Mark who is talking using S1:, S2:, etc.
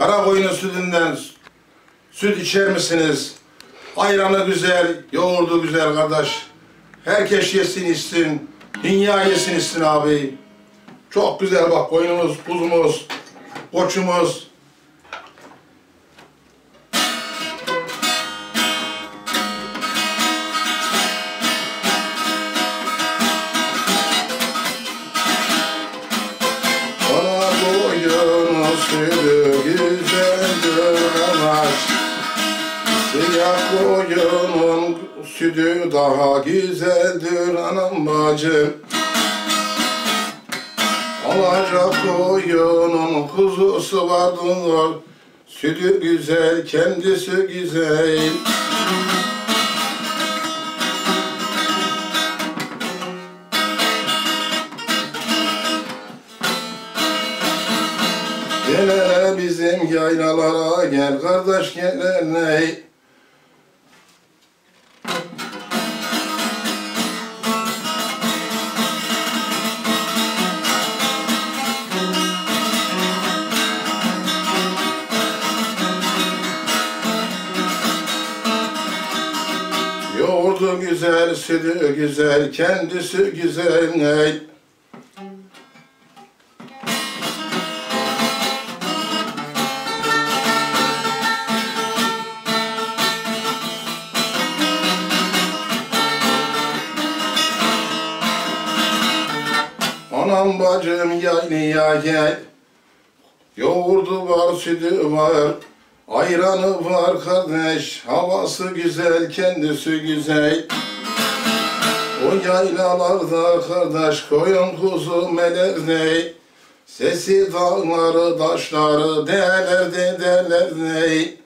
S1: Kara koyunun sütünden süt içer misiniz? Ayranı güzel, yoğurdu güzel kardeş. Herkes yesin içsin. Dünya yesin içsin abi. Çok güzel bak koyunumuz, kuzumuz, koçumuz. Bana koyun sütü güzeldir anaş Siyah koyunun sütü daha güzeldir anam bacım Alacak koyunun kuzusu vardır. Sütü güzel, kendisi güzel Gel bizim yaylalara gel kardeş gel hele Yoğurdu güzel, sütü güzel, kendisi güzel ney. Anam bacım yaylaya gel. Yoğurdu var, sütü var. Ayranı var kardeş. Havası güzel, kendisi güzel. O yaylalarda kardeş Koyun kuzu melek ney Sesi dağları, taşları Deler de deler ney